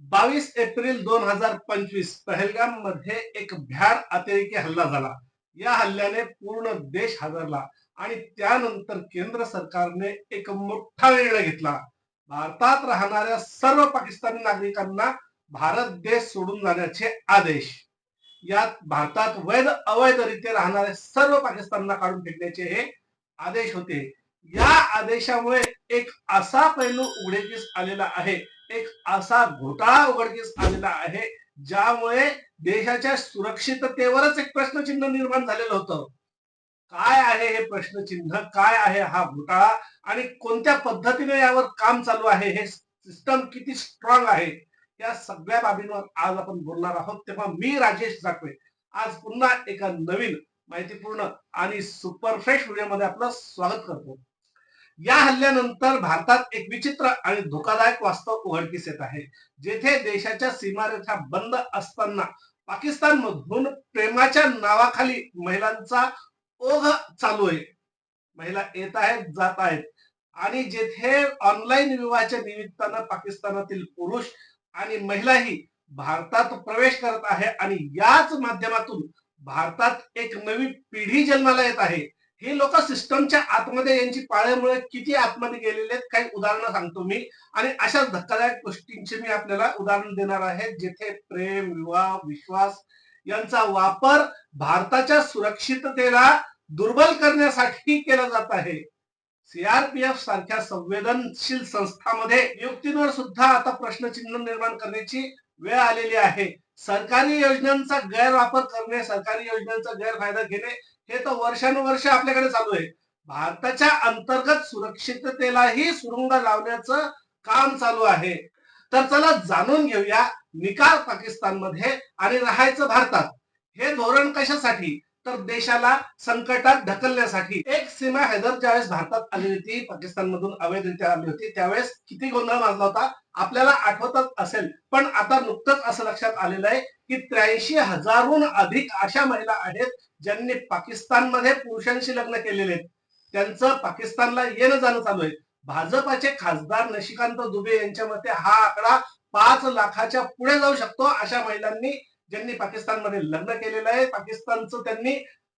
बावीस एप्रिल दोन हजार पंचवीस पहलगाममध्ये एक भ्याड अतिरेकी हल्ला झाला. या हल्ल्याने पूर्ण देश हादरला आणि त्यानंतर केंद्र सरकारने एक मोठा निर्णय घेतला. भारतात राहणाऱ्या सर्व पाकिस्तानी नागरिकांना भारत देश सोडून जाण्याचे आदेश. यात भारतात वैध अवैधरित्या राहणाऱ्या सर्व पाकिस्तानला काढून फेकण्याचे हे आदेश होते. या आदेशामुळे एक असा पैलू उघडकीस आलेला आहे एक असा घोटाळा उघडकीस आलेला आहे ज्यामुळे देशाच्या सुरक्षिततेवरच एक प्रश्नचिन्ह निर्माण झालेलं होतं. काय आहे हे प्रश्नचिन्ह? काय आहे हा घोटाळा? आणि कोणत्या पद्धतीने यावर काम चालू आहे? हे सिस्टम किती स्ट्रॉंग आहे? या सगळ्या बाबींवर आज आपण बोलणार आहोत. तेव्हा मी राजेश जाकवे. आज पुन्हा एका नवीन माहितीपूर्ण आणि सुपर फ्रेश व्हिडिओमध्ये आपलं स्वागत करतो. या हल्ल्यानंतर भारतात एक विचित्र आणि धोकादायक वास्तव उघडकीस येत आहे जेथे देशाच्या सीमारेषा बंद असताना पाकिस्तान मधून प्रेमाच्या नावाखाली महिलांचा ओघ चालू आहे. महिला येत आहेत जात आहेत. आणि जेथे ऑनलाईन विवाहाच्या निमित्तानं पाकिस्तानातील पुरुष आणि महिलाही भारतात प्रवेश करत आहे आणि याच माध्यमातून भारतात एक नवी पिढी जन्माला येत आहे. हे लोक सिस्टमच्या आतमध्ये यांची पाळ्यामुळे किती आतमध्ये गेलेले आहेत काही उदाहरणं सांगतो मी. आणि अशा धक्कादायक गोष्टींचे मी आपल्याला उदाहरण देणार आहे जेथे प्रेम विवाह विश्वास यांचा वापर भारताच्या सुरक्षिततेला दुर्बल करण्यासाठी केला जात आहे. सीआरपीएफ सारख्या संवेदनशील संस्थामध्ये नियुक्तींवर सुद्धा आता प्रश्नचिन्ह निर्माण करण्याची वेळ आलेली आहे. सरकारी योजनांचा गैरवापर करणे सरकारी योजनांचा गैरफायदा घेणे हे तर वर्षानुवर्ष आपल्याकडे चालू आहे. भारताच्या अंतर्गत सुरक्षिततेलाही सुरुंग लावण्याचं काम चालू आहे. तर चला जाणून घेऊया निकाल पाकिस्तानमध्ये आणि राहायचं भारतात. हे धोरण कशासाठी? तर देशाला संकटात ढकलण्यासाठी. एक सीमा हैदर ज्यावेळेस भारतात आली होती पाकिस्तान मधून अवैधरित्या आली होती त्यावेळेस किती गोंधळ माजला होता? आपल्याला आठवतच असेल. पण आता नुकतंच असं लक्षात आलेलं आहे की त्र्याऐंशी हजारहून अधिक अशा महिला आहेत ज्यांनी पाकिस्तानमध्ये पुरुषांशी लग्न केलेले आहेत त्यांचं पाकिस्तानला येणं जाणं चालू आहे. भाजपाचे खासदार नशिकांत दुबे यांच्या मते हा आकडा पाच लाखाच्या पुढे जाऊ शकतो अशा महिलांनी ज्यांनी पाकिस्तानमध्ये लग्न केलेलं आहे. पाकिस्तानचं त्यांनी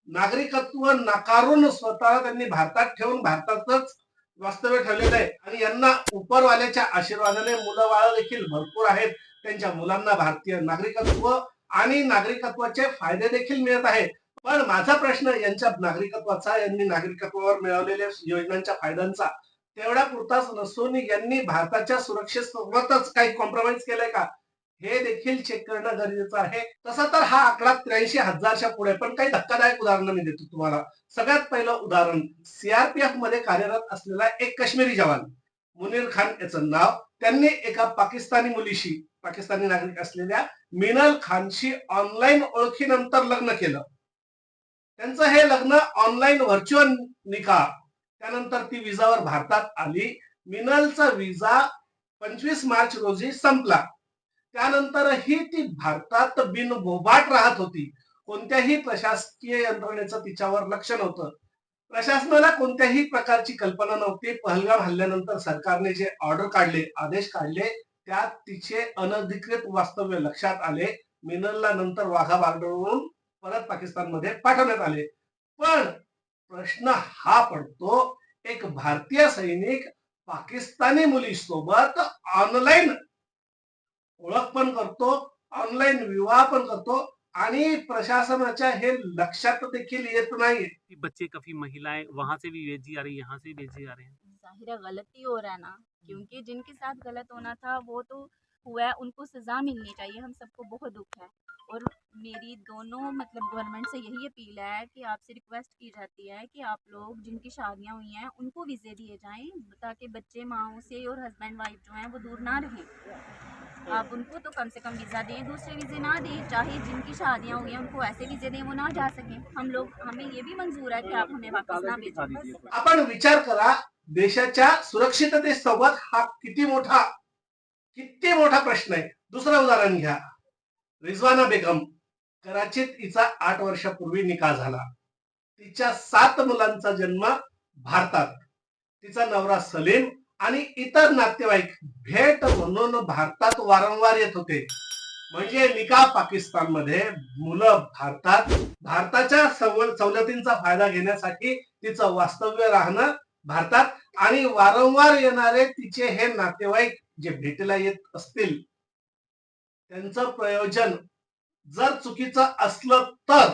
नागरिकत्व नाकारून स्वतःला त्यांनी भारतात ठेवून भारतातच वास्तव्य ठेवलेलं आहे. आणि यांना उपरवाल्याच्या आशीर्वादाने मुलं बाळ देखील भरपूर आहेत. त्यांच्या मुलांना भारतीय नागरिकत्व आणि नागरिकत्वाचे फायदे देखील मिळत आहेत. पण माझा प्रश्न यांच्या नागरिकत्वाचा यांनी नागरिकत्वावर मिळवलेल्या योजनांच्या फायद्यांचा तेवढ्या पुरताच नसून यांनी भारताच्या सुरक्षेसोबतच काही कॉम्प्रोमाइज केलंय का? हे देखील चेक करणं गरजेचं आहे. तसं तर हा आकडा त्र्याऐंशी हजारच्या पुढे पण काही धक्कादायक उदाहरणं मी देतो तुम्हाला. सगळ्यात पहिलं उदाहरण सीआरपीएफमध्ये कार्यरत असलेला एक काश्मीरी जवान मुनीर खान याचं नाव. त्यांनी एका पाकिस्तानी मुलीशी पाकिस्तानी नागरिक असलेल्या मिनल खानशी ऑनलाईन ओळखीनंतर लग्न केलं. त्यांचं हे लग्न ऑनलाईन व्हर्च्युअल निकाह त्यानंतर ती विजावर भारतात आली. मिनलचा विजा पंचवीस मार्च रोजी संपला. त्यानंतरही ती भारतात बिनबोबाट राहत होती. कोणत्याही प्रशासकीय यंत्रणेचं तिच्यावर लक्ष नव्हतं. प्रशासनाला कोणत्याही प्रकारची कल्पना नव्हती. पहलगाम हल्ल्यानंतर सरकारने जे ऑर्डर काढले आदेश काढले त्यात तिचे अनधिकृत वास्तव्य लक्षात आले. मिनलला नंतर वाघा बारडवरून परत पाकिस्तानमध्ये पाठवण्यात आले. पण प्रश्न हा पडतो एक भारतीय सैनिक पाकिस्तानी मुलीसोबत ऑनलाईन ओळख पण करतो ऑनलाईन विवाह पण करतो आणि प्रशासनाच्या हे लक्षात देखील येत नाही कि बच्चे काफी महिलाएं वहां से भी भेजी जा रही है यहाँ से भी भेजे जा रहे हैं. ज़ाहिर है गलती हो रहा है ना क्योंकि जिनके साथ गलत होना था वो तो हुआ है उनको सज़ा मिलनी चाहिए हम सबको बहुत दुख है और मेरी दोनों मतलब गवर्नमेंट से यही अपील है कि आपसे रिक्वेस्ट की जाती है कि आप लोग जिनकी शादियां हुई हैं उनको वीज़े दिए जाएं ताकि बच्चे माओ से और हस्बैंड वाइफ जो हैं वो दूर ना रहें आप उनको तो कम से कम वीज़ा दें दूसरे वीज़े ना दें चाहे जिनकी शादियां हुई हैं उनको ऐसे वीज़े दें वो ना जा सकें हम लोग हमें ये भी मंजूर है कि आप हमें वापस ना भेजें आपण विचार करा देशाच्या सुरक्षिततेसोबत हा किती मोठा किती मोठा प्रश्न आहे. दुसरं उदाहरण घ्या. रिझवाना बेगम कराचीत हिचा आठ वर्षापूर्वी निकाह झाला. तिच्या सात मुलांचा जन्म भारतात. तिचा नवरा सलीम आणि इतर नातेवाईक भेट म्हणून भारतात वारंवार येत होते. म्हणजे निकाह पाकिस्तानमध्ये मुलं भारतात भारताच्या सवल सवलतींचा फायदा घेण्यासाठी तिचं वास्तव्य राहणं भारतात आणि वारंवार येणारे तिचे हे नातेवाईक जे भेटीला येत असतील त्यांचं प्रयोजन जर चुकीचं असलं तर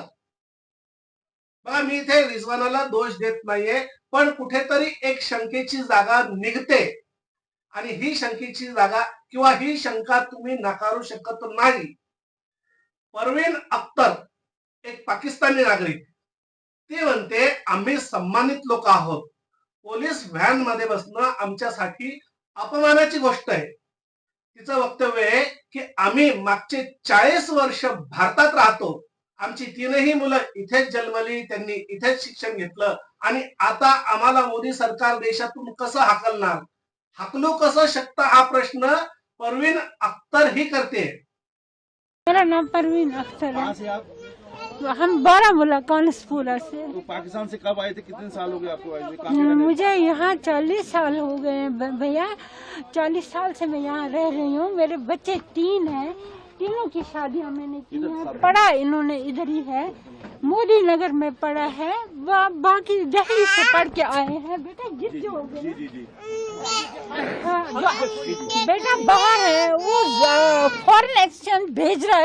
बघा मी इथे रिजवानाला दोष देत नाहीये पण कुठेतरी एक शंकेची जागा निघते. आणि ही शंकेची जागा किंवा ही शंका तुम्ही नाकारू शकत नाही. परवीन अख्तर एक पाकिस्तानी नागरिक ती म्हणते आम्ही सन्मानित लोक आहोत. पोलीस व्हॅनमध्ये बसणं आमच्यासाठी अपमानाची गोष्ट आहे. तिचं वक्तव्य आहे की आम्ही मागचे चाळीस वर्ष भारतात राहतो. आमची तीनही मुलं इथेच जन्मली त्यांनी इथेच शिक्षण घेतलं आणि आता आम्हाला मोदी सरकार देशातून कसं हाकलणार? हाकलू कसं शकतं हा प्रश्न परवीन अख्तर ही करते. मेरा नाम परवीन अख्तर. कहाँ है से आप हम बारामूला कॉन्सपुरा से तो पाकिस्तान से कब आए थे कितने साल हो गए आपको आए हुए? कहाँ पे रहने? मुझे यहाँ चालीस साल हो गए हैं भ- भैया चालीस साल से मैं यहाँ रह रही हूँ मेरे बच्चे तीन हैं तीनों की शादियाँ मैंने की हैं पढ़ा इन्होंने इधर ही है मोदी नगर में पढ़ा है बा, बाकी दिल्ली से पढ़ के आए हैं बेटा गिर जी जाओगे जी ना। जी जी हाँ, जो- बेटा बाहर है वो फॉरेन एक्सचेंज भेज रहा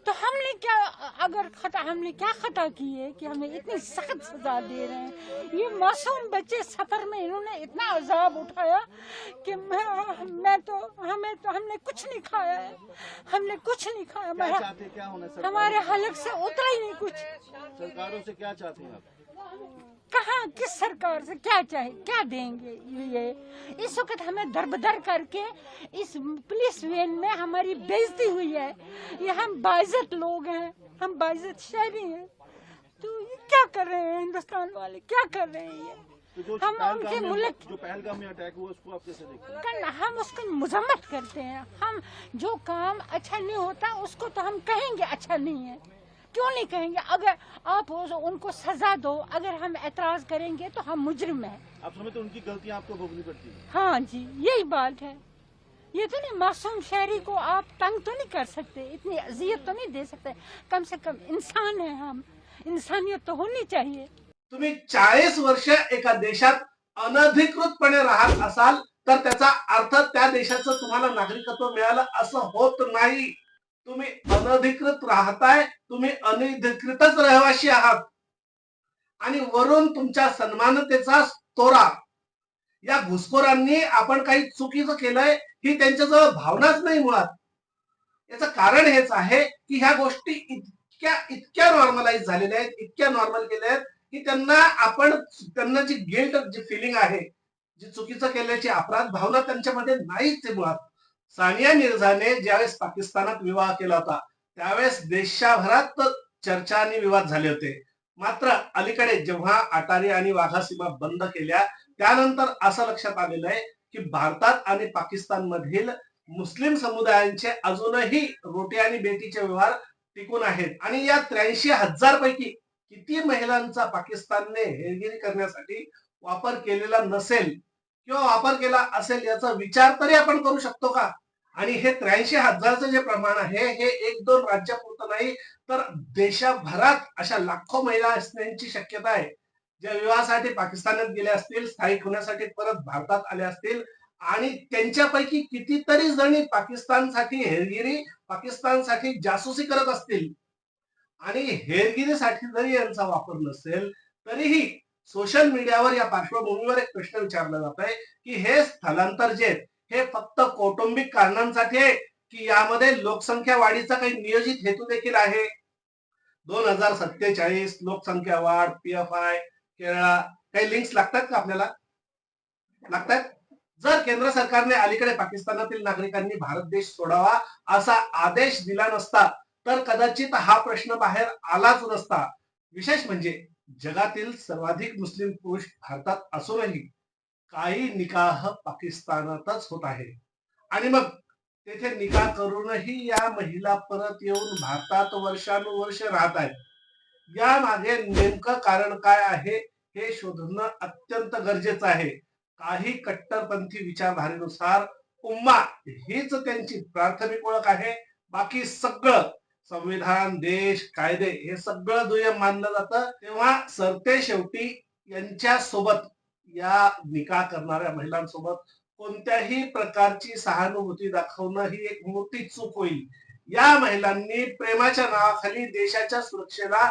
है इनको हमारे हर तरफ से इनको फायदे हैं तो हमने क्या अगर खता हमने क्या खता की है कि हमें इतनी सख्त सजा दे रहे हैं ये मासूम बच्चे सफर में इन्होंने इतना अजाब उठाया कि मैं मैं तो हमें तो हमने कुछ नहीं खाया है हमने कुछ नहीं खाया क्या मैं चाहते हैं क्या होना है हमारे सरकार हलक से उतरा ही नहीं कुछ सरकारों से क्या चाहते हैं आप कहाँ किस सरकार से क्या चाहे क्या देंगे ये इस वक्त हमें दरबदर करके इस पुलिस वैन में हमारी बेइज्जती हुई है ये हम बाइज्जत लोग हैं हम बाइज्जत शहरी हैं तो ये क्या कर रहे हैं हिंदुस्तान वाले क्या कर रहे हैं ये तो जो हम पहलगाम उनके में मुल्क- जो पहलगाम में अटैक हुआ उसको आप कैसे देखते हैं करना हम उसकी मजम्मत करते हैं हम जो काम अच्छा नहीं होता उसको तो हम कहेंगे अच्छा नहीं है क्यों नहीं कहेंगे अगर आप उस- उनको सजा दो अगर हम एतराज करेंगे तो हम मुजरिम हैं आप समझते हैं उनकी गलतियां आपको भोगनी पड़ती है हाँ जी यही बात है ये तो नहीं मासूम शहरी को आप तंग तो नहीं कर सकते इतनी अजियत तो नहीं दे सकते कम से कम इंसान है हम इंसानियत तो होनी चाहिए तुम्ही चाळीस वर्ष एका देशात अनधिकृतपणे राहत असाल तर त्याचा अर्थ त्या देशाचं तुम्हाला नागरिकत्व मिळालं असं होत नाही तुम्ही अनधिकृत राहताय तुम्ही अनधिकृतच रहिवाशी आहात. आणि वरून तुमच्या सन्मानतेचा तोरा. या घुसखोरांनी आपण काही चुकीचं केलंय ही त्यांच्याजवळ भावनाच नाही मुळात. याचं कारण हेच आहे की ह्या गोष्टी इतक्या इतक्या नॉर्मलाइज झालेल्या आहेत इतक्या नॉर्मल केल्या आहेत की त्यांना आपण त्यांना जी गिल्ट जी फिलिंग आहे जी चुकीचं केल्याची अपराध भावना त्यांच्यामध्ये नाहीच ते मुळात. सानिया मिर्झाने ज्यावेळेस पाकिस्तानात विवाह केला होता त्यावेळेस देशभरात चर्चा आणि विवाद झाले होते. मात्र अलीकडे जेव्हा अटारी आणि वाघा सीमा बंद केल्या त्यानंतर असं लक्षात आलेलं आहे की भारतात आणि पाकिस्तान मधील मुस्लिम समुदायांचे अजूनही रोटी आणि बेटीचे व्यवहार टिकून आहेत. आणि या त्र्याऐंशी हजार पैकी किती महिलांचा पाकिस्तानने हेरगिरी करण्यासाठी वापर केलेला नसेल किंवा वापर केला असेल याचा विचार तरी आपण करू शकतो का? आणि हे त्र्याऐंशी हजारचं जे प्रमाण आहे हे एक दोन राज्यापुरतं नाही तर देशभरात अशा लाखो महिला असण्याची शक्यता आहे. ज्या विवाहासाठी पाकिस्तानात गेल्या असतील स्थायिक होण्यासाठी परत भारतात आल्या असतील आणि त्यांच्यापैकी कितीतरी जणी पाकिस्तानसाठी हेरगिरी पाकिस्तानसाठी जासूसी करत असतील. आणि हेरगिरीसाठी जरी यांचा वापर नसेल तरीही सोशल मीडियावर या पार्श्वभूमीवर एक प्रश्न विचारला जात आहे की हे स्थलांतर जे हे फक्त कौटुंबिक कारणांसाठी आहे की यामध्ये लोकसंख्या वाढीचा काही नियोजित हेतू देखील आहे? दोन हजार सत्तेचाळीस लोकसंख्या वाढ पी एफ आय केरळा काही लिंक्स लागतात का आपल्याला? लागतात? जर केंद्र सरकारने अलीकडे पाकिस्तानातील नागरिकांनी भारत देश सोडावा असा आदेश दिला नसता तर कदाचित हा प्रश्न बाहेर आलाच नसता. विशेष म्हणजे जगातील सर्वाधिक मुस्लिम पुरुष भारतात असूनही काही निकाह पाकिस्तानातच होत आहे. आणि मग तेथे निकाह करूनही या महिला परत येऊन भारतात वर्षानुवर्ष राहत आहेत. या मागे नेमकं कारण काय आहे हे शोधणं अत्यंत गरजेचं आहे. काही कट्टरपंथी विचारधारेनुसार उम्मा हीच त्यांची प्राथमिक ओळख आहे. बाकी सगळं संविधान देश कायदे हे सगळं दुय्यम मानलं जातं. तेव्हा सरते शेवटी यांच्या सोबत या निकाह करणाऱ्या महिलांसोबत कोणत्याही प्रकारची सहानुभूती दाखवणं ही एक मोठी चूक होईल. या महिलांनी प्रेमाच्या नावाखाली देशाच्या सुरक्षेला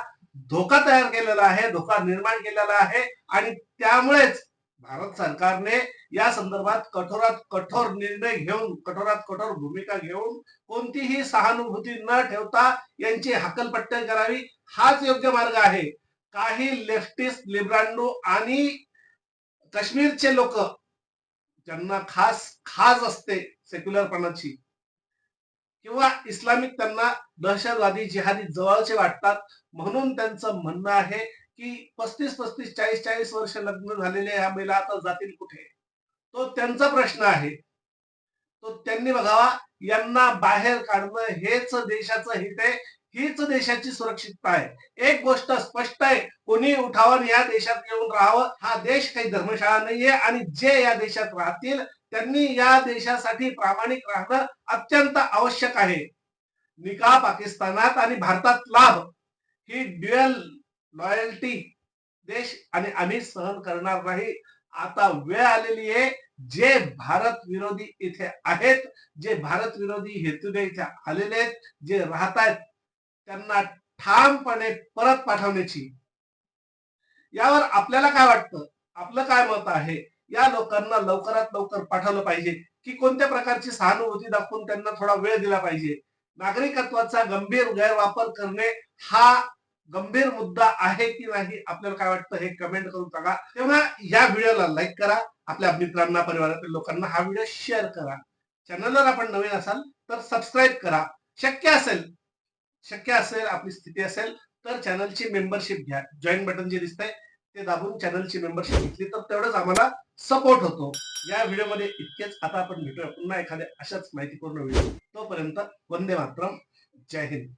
धोका तयार केलेला आहे धोका निर्माण केलेला आहे आणि त्यामुळेच भारत सरकारने या संदर्भात कठोरात कठोर निर्णय घेऊन कठोरात कठोर भूमिका घेऊन कोणतीही सहानुभूती न ठेवता यांची हकलपट्टी करावी हाच योग्य मार्ग आहे. काही लेफ्टिस्ट लिब्रांडो आणि काश्मीरचे लोक ज्यांना खास खास असते सेक्युलरपणाची किंवा इस्लामिक त्यांना दहशतवादी जिहादी जवळचे वाटतात म्हणून त्यांचं म्हणणं आहे की पस्तीस पस्तीस चाळीस चाळीस वर्ष लग्न झालेले ह्या महिला आता जातील कुठे? तो त्यांचा प्रश्न आहे. तो त्यांनी बघावा यांना बाहेर काढणं हेच देशाचं हित आहे हीच देशाची सुरक्षितता आहे. एक गोष्ट स्पष्ट आहे कोणी उठावं या देशात येऊन राहावं हा देश काही धर्मशाळा नाहीये आणि जे या देशात राहतील त्यांनी या देशासाठी प्रामाणिक राहणं अत्यंत आवश्यक आहे. निकाह पाकिस्तानात आणि भारतात लाभ. ही ड्युअल लॉयल्टी देश आणि आम्ही सहन करणार नाही. आता वेळ आलेली आहे. जे भारत विरोधी इथे आहेत जे भारत विरोधी हेतूने इथे आलेले आहेत जे राहत आहेत त्यांना ठामपणे परत पाठवण्याची. यावर आपल्याला काय वाटतं? आपलं काय मत आहे? या लोकांना लवकरात लवकर पाठवलं पाहिजे की कोणत्या प्रकारची सहानुभूती दाखवून त्यांना थोडा वेळ दिला पाहिजे? नागरिकत्वाचा गंभीर गैरवापर करणे हा गंभीर मुद्दा आहे की नाही आपल्याला काय वाटतं हे कमेंट करून सांगा. तेव्हा या व्हिडिओला लाईक करा. आपल्या मित्रांना परिवारातील लोकांना हा व्हिडिओ शेअर करा. चॅनलवर आपण नवीन असाल तर सबस्क्राईब करा. शक्य असेल शक्य असेल आपली स्थिती असेल तर चॅनलची मेंबरशिप घ्या. जॉईन बटन जे दिसतंय ते दाबून चॅनलची मेंबरशिप घेतली तर तेवढंच आम्हाला सपोर्ट होतो. या व्हिडिओमध्ये इतकेच. आता आपण भेटूया पुन्हा एखाद्या अशाच माहितीपूर्ण व्हिडिओ तोपर्यंत वंदे मातरम. जय हिंद.